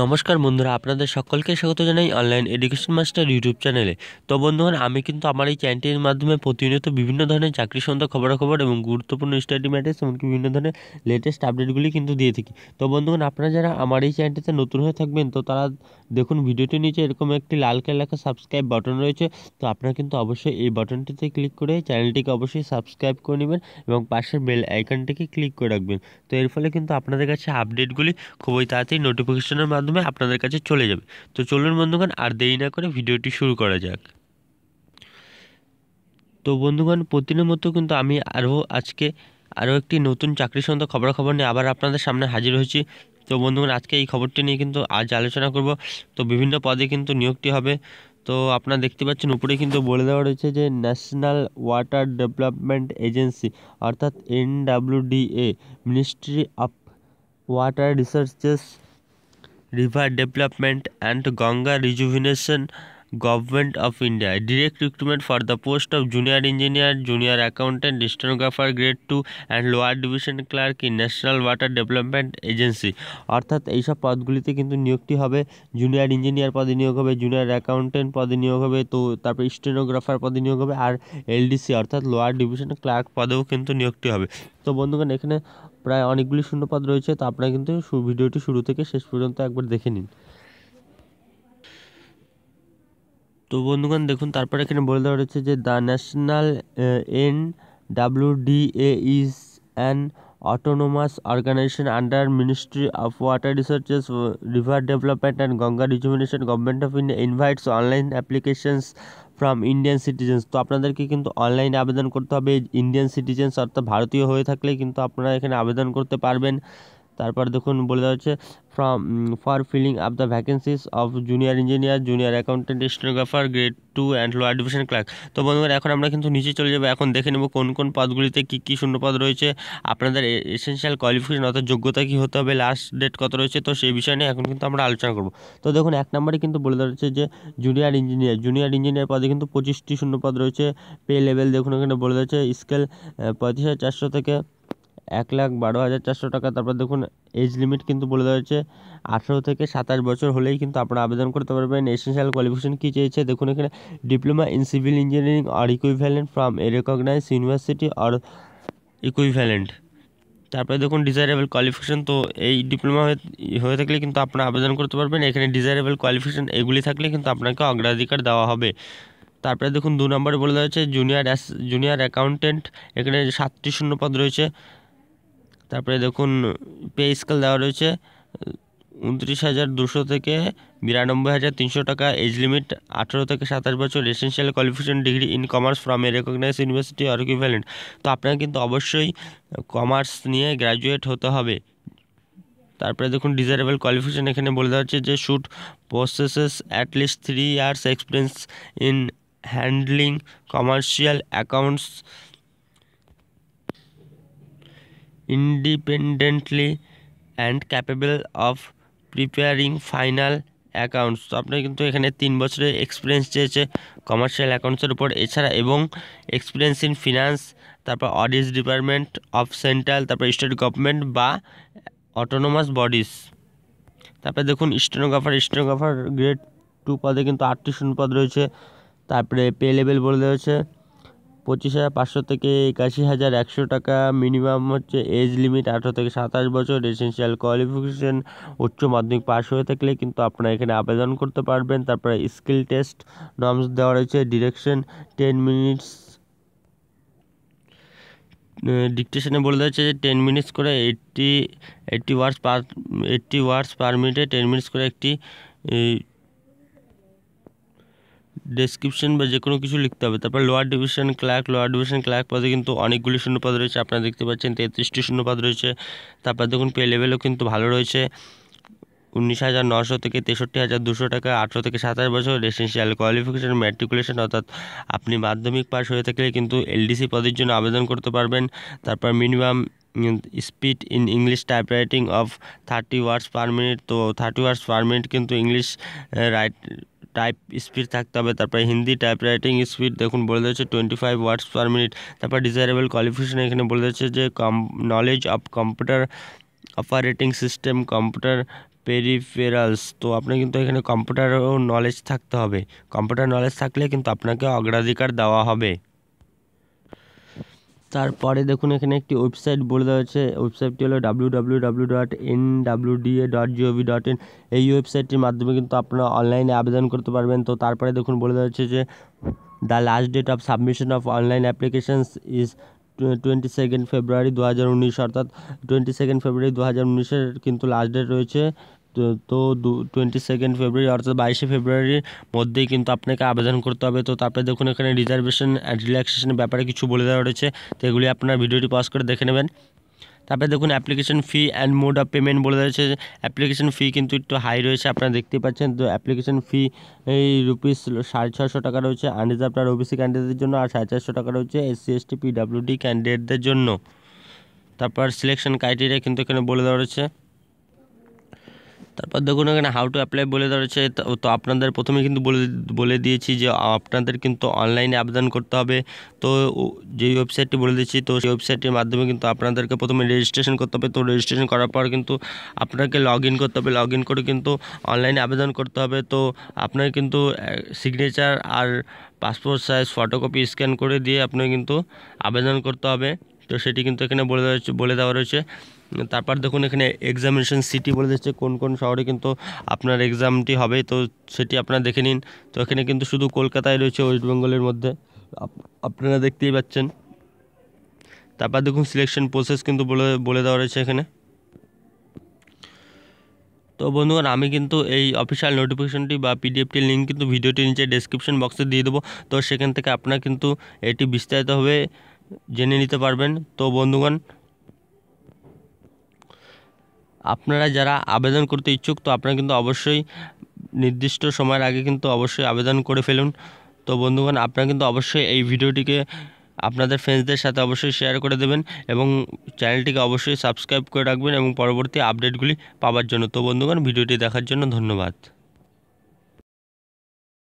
নমস্কার বন্ধুরা, আপনাদের সকলকে স্বাগত জানাই অনলাইন এডুকেশন মাস্টার ইউটিউব চ্যানেলে তো বন্ধুগণ, আমি কিন্তু আমার এই চ্যানেলটির মাধ্যমে প্রতিনিয়ত বিভিন্ন ধরনের চাকরি সন্ধ্যা খবরাখবর এবং গুরুত্বপূর্ণ স্টাডি ম্যাটার্স এমনকি বিভিন্ন ধরনের লেটেস্ট আপডেটগুলি কিন্তু দিয়ে থাকি। তো বন্ধুগণ, আপনারা যারা আমার এই চ্যানেলটিতে নতুন হয়ে থাকবেন, তো তারা দেখুন ভিডিওটির নিচে এরকম একটি লাল লেখা সাবস্ক্রাইব বাটন রয়েছে। তো আপনারা কিন্তু অবশ্যই এই বাটনটিতে ক্লিক করে চ্যানেলটিকে অবশ্যই সাবস্ক্রাইব করে নেবেন এবং পাশের বেল আইকনটিকে ক্লিক করে রাখবেন। তো এর ফলে কিন্তু আপনাদের কাছে আপডেটগুলি খুবই তাড়াতাড়ি নোটিফিকেশনের মাধ্যমে আপনাদের কাছে চলে যাবে। তো চলুন বন্ধুগণ, আর দেরি না করে ভিডিওটি শুরু করা যাক। তো বন্ধুগণ প্রতিদিনের মতো কিন্তু আমি আরও আজকে আরও একটি নতুন চাকরি সন্ধ্যা খবরাখবর নিয়ে আবার আপনাদের সামনে হাজির হয়েছি। তো বন্ধুগণ, আজকে এই খবরটি নিয়ে কিন্তু আজ আলোচনা করব। তো বিভিন্ন পদে কিন্তু নিয়োগটি হবে। তো আপনারা দেখতে পাচ্ছেন, উপরে কিন্তু বলে দেওয়া রয়েছে যে ন্যাশনাল ওয়াটার ডেভেলপমেন্ট এজেন্সি অর্থাৎ NWDA ministry of water researches river development and Ganga rejuvenation government of India direct recruitment for the post of junior engineer junior accountant stenographer grade two and lower division clerk in national water development agency অর্থাৎ এইসব পদগুলিতে কিন্তু নিয়োগটি হবে। Junior engineer পদে নিয়োগ হবে junior accountant পদে নিয়োগ হবে, তো তারপরে স্টেনোগ্রাফার পদে নিয়োগ হবে আর এলডিসি অর্থাৎ লোয়ার ডিভিশন ক্লার্ক পদেও কিন্তু নিয়োগটি হবে। তো বন্ধুগণ, এখানে প্রায় অনেকগুলি শূন্যপাত রয়েছে, তা আপনারা কিন্তু ভিডিওটি শুরু থেকে শেষ পর্যন্ত একবার দেখে নিন। তো বন্ধুগণ, দেখুন, তারপরে এখানে বলে দেওয়া রয়েছে যে, the national N W D A is an autonomous organisation under ministry of water resources, river development and Ganga rejuvenation government of India invites online applications from Indian citizens তো আপনাদেরকে কিন্তু অনলাইনে আবেদন করতে হবে। ইন্ডিয়ান সিটিজেন্স অর্থাৎ ভারতীয় হয়ে থাকলে কিন্তু আপনারা এখানে আবেদন করতে পারবেন। তারপর দেখুন বলে দেওয়া হচ্ছে from for filling up the vacancies of junior engineer junior accountant stenographer grade two and lower division clerk তো বন্ধুরা, এখন আমরা কিন্তু নিচে চলে যাব। এখন দেখে নেব কোন কোন পদগুলিতে কী কী শূন্যপদ রয়েছে। আপনাদের এসেন্সিয়াল কোয়ালিফিকেশন অর্থাৎ যোগ্যতা কী হতে হবে লাস্ট ডেট কত রয়েছে, তো সেই বিষয় নিয়ে এখন কিন্তু আমরা আলোচনা করব। তো দেখুন, এক নম্বরে কিন্তু বলে দেওয়া হচ্ছে যে জুনিয়র ইঞ্জিনিয়ার জুনিয়র ইঞ্জিনিয়ার পদে কিন্তু পঁচিশটি শূন্যপদ রয়েছে। পে লেভেল দেখুন, এখানে বলে দেওয়া হচ্ছে স্কেল পঁয়ত্রিশ হাজার চারশো থেকে এক লাখ বারো হাজার চারশো টাকা। তারপর দেখুন এজ লিমিট কিন্তু বলে দেওয়া হয়েছে, আঠেরো থেকে সাতাশ বছর হলেই কিন্তু আপনারা আবেদন করতে পারবেন। এসেন্সিয়াল কোয়ালিফিকেশন কী চেয়েছে? দেখুন এখানে diploma in civil engineering R equivalent from a recognise university R equivalent তারপরে দেখুন ডিজায়ারেবল কোয়ালিফিকেশন তো এই ডিপ্লোমা হয়ে থাকলে কিন্তু আপনারা আবেদন করতে পারবেন। এখানে ডিজায়ারেবল কোয়ালিফিকেশন এগুলি থাকলে কিন্তু আপনাকে অগ্রাধিকার দেওয়া হবে। তারপরে দেখুন, দু নম্বরে বলে দেওয়া হয়েছে জুনিয়র জুনিয়র অ্যাকাউন্টেন্ট এখানে সাতটি শূন্যপদ রয়েছে। তারপরে দেখুন পে স্কেল দেওয়া রয়েছে, উনত্রিশ হাজার দুশো থেকে বিরানব্বই হাজার তিনশো টাকা এজ লিমিট আঠেরো থেকে সাতাশ বছর essential qualification degree in commerce from a recognise university R equivalent তো আপনাকে কিন্তু অবশ্যই কমার্স নিয়ে গ্র্যাজুয়েট হতে হবে। তারপরে দেখুন ডিজারেবল কোয়ালিফিকেশন এখানে বলে দেওয়া হচ্ছে যে should possess at least three years experience in handling commercial accounts independently and capable of preparing final accounts তো আপনার কিন্তু এখানে তিন বছরের এক্সপিরিয়েন্স চেয়েছে কমার্শিয়াল অ্যাকাউন্টসের উপর। এছাড়া এবং এক্সপিরিয়েন্স ইন ফিনান্স তারপর অডিট ডিপার্টমেন্ট অফ সেন্ট্রাল তারপর স্টেট গভর্নমেন্ট বা অটোনোমাস বডিস তারপরে দেখুন স্টেনোগ্রাফার স্টেনোগ্রাফার গ্রেড টু পদে কিন্তু আটটি শূন্য পদ রয়েছে। তারপরে পে লেভেল বলে হয়েছে। পঁচিশ হাজার পাঁচশো থেকে একাশি হাজার একশো টাকা মিনিমাম হচ্ছে এজ লিমিট আঠেরো থেকে সাতাশ বছর। এসেন্সিয়াল কোয়ালিফিকেশন উচ্চ মাধ্যমিক পাস হয়ে থাকলে কিন্তু আপনারা এখানে আবেদন করতে পারবেন। তারপরে স্কিল টেস্ট, নর্মস দেওয়া রয়েছে, ডিরেকশন টেন মিনিটস। ডিকটেশনে বলে দেওয়া যে টেন মিনিটস করে eighty eighty words per, eighty words per মিনিটে টেন মিনিটস করে একটি ডেসক্রিপশন বা যে কোনো কিছু লিখতে হবে। তারপর lower division clerk lower division clerk পদে কিন্তু অনেকগুলি শূন্যপদ রয়েছে, আপনারা দেখতে পাচ্ছেন তেত্রিশটি শূন্যপদ রয়েছে। তারপর দেখুন পে লেভেলও কিন্তু ভালো রয়েছে। উনিশ হাজার নশো থেকে তেষট্টি হাজার দুশো টাকা, আঠেরো থেকে সাতাশ বছর এসেন্সিয়াল কোয়ালিফিকেশন ম্যাট্রিকুলেশন অর্থাৎ আপনি মাধ্যমিক পাস হয়ে থাকলে কিন্তু এলডিসি পদের জন্য আবেদন করতে পারবেন। তারপর minimum speed in English type writing of thirty words per minute তো থার্টি ওয়ার্ডস পার মিনিট কিন্তু ইংলিশ রাইট টাইপ স্পিড থাকতে হবে, তারপরে হিন্দি টাইপ রাইটিং স্পিড দেখুন, বলে দিচ্ছে twenty five words per minute তারপর ডিজায়ারেবল কোয়ালিফিকেশন এখানে বলে দিচ্ছে যে কম knowledge of computer operating system computer peripherals তো আপনার কিন্তু এখানে কম্পিউটারও নলেজ থাকতে হবে কম্পিউটার নলেজ থাকলে কিন্তু আপনাকে অগ্রাধিকার দেওয়া হবে। তারপরে দেখুন এখানে একটি ওয়েবসাইট বলে দেওয়া হয়েছে। ওয়েবসাইটটি হলো W W W dot N W D A dot G O V dot in এই ওয়েবসাইটটির মাধ্যমে কিন্তু আপনারা অনলাইনে আবেদন করতে পারবেন। তো তারপরে দেখুন বলে দেওয়া হচ্ছে যে the last date of submission of online applications is twenty second February দু হাজার উনিশ অর্থাৎ টোয়েন্টি সেকেন্ড ফেব্রুয়ারি দু হাজার উনিশের কিন্তু লাস্ট ডেট রয়েছে। তো টোয়েন্টি সেকেন্ড ফেব্রুয়ারি অর্থাৎ বাইশে ফেব্রুয়ারির মধ্যেই কিন্তু আপনাকে আবেদন করতে হবে। তো তারপরে দেখুন, এখানে রিজার্ভেশন অ্যান্ড রিল্যাক্সেশনের ব্যাপারে কিছু বলে দেওয়া রয়েছে। তো এগুলি আপনার ভিডিওটি পজ করে দেখে নেবেন। তারপরে দেখুন application fee and mode of payment বলে রয়েছে। অ্যাপ্লিকেশন ফি কিন্তু একটু হাই রয়েছে, আপনারা দেখতে পাচ্ছেন। তো অ্যাপ্লিকেশন ফি এই রুপিস সাড়ে ছশো টাকা রয়েছে আনরিজার্ভ আর ওবিসি ক্যান্ডিডেটদের জন্য, আর সাড়ে চারশো টাকা রয়েছে এসসি এসটি পিডাব্লিউডি ক্যান্ডিডেটদের জন্য। তারপর সিলেকশন ক্রাইটেরিয়া কিন্তু এখানে বলে দেওয়া রয়েছে। তারপর দেখুন এখানে হাউ টু অ্যাপ্লাই বলে রয়েছে তো আপনাদের প্রথমে কিন্তু বলে বলে দিয়েছি যে আপনাদের কিন্তু অনলাইনে আবেদন করতে হবে। তো যেই ওয়েবসাইটটি বলে দিচ্ছি তো সেই ওয়েবসাইটের মাধ্যমে কিন্তু আপনাদেরকে প্রথমে রেজিস্ট্রেশন করতে হবে। তো রেজিস্ট্রেশন করার পর কিন্তু আপনাকে লগ ইন করতে হবে। লগ ইন করে কিন্তু অনলাইনে আবেদন করতে হবে। তো আপনার কিন্তু সিগনেচার আর পাসপোর্ট সাইজ ফটোকপি স্ক্যান করে দিয়ে আপনাকে কিন্তু আবেদন করতে হবে। তো সেটি কিন্তু এখানে বলে দেওয়া বলে দেওয়া রয়েছে। তারপর দেখুন এখানে এক্সামিনেশন সিটি বলে দিচ্ছে কোন কোন শহরে কিন্তু আপনার এক্সামটি হবে। তো সেটি আপনারা দেখে নিন। তো এখানে কিন্তু শুধু কলকাতায় রয়েছে ওয়েস্ট বেঙ্গলের মধ্যে। আপনারা দেখতেই পাচ্ছেন। তারপর দেখুন সিলেকশন প্রসেস কিন্তু বলে বলে দেওয়া রয়েছে এখানে। তো বন্ধুগণ, আমি কিন্তু এই অফিসিয়াল নোটিফিকেশনটি বা পিডিএফটির লিঙ্ক কিন্তু ভিডিওটি নিচে ডেসক্রিপশন বক্সে দিয়ে দেবো। তো সেখান থেকে আপনারা কিন্তু এটি বিস্তারিতভাবে জেনে নিতে পারবেন। তো বন্ধুগণ, আপনারা যারা আবেদন করতে ইচ্ছুক, তো আপনারা কিন্তু অবশ্যই নির্দিষ্ট সময়ের আগে কিন্তু অবশ্যই আবেদন করে ফেলুন। তো বন্ধুগণ, আপনারা কিন্তু অবশ্যই এই ভিডিওটিকে আপনাদের ফ্রেন্ডসদের সাথে অবশ্যই শেয়ার করে দেবেন এবং চ্যানেলটিকে অবশ্যই সাবস্ক্রাইব করে রাখবেন এবং পরবর্তী আপডেটগুলি পাওয়ার জন্য। তো বন্ধুগণ, ভিডিওটি দেখার জন্য ধন্যবাদ।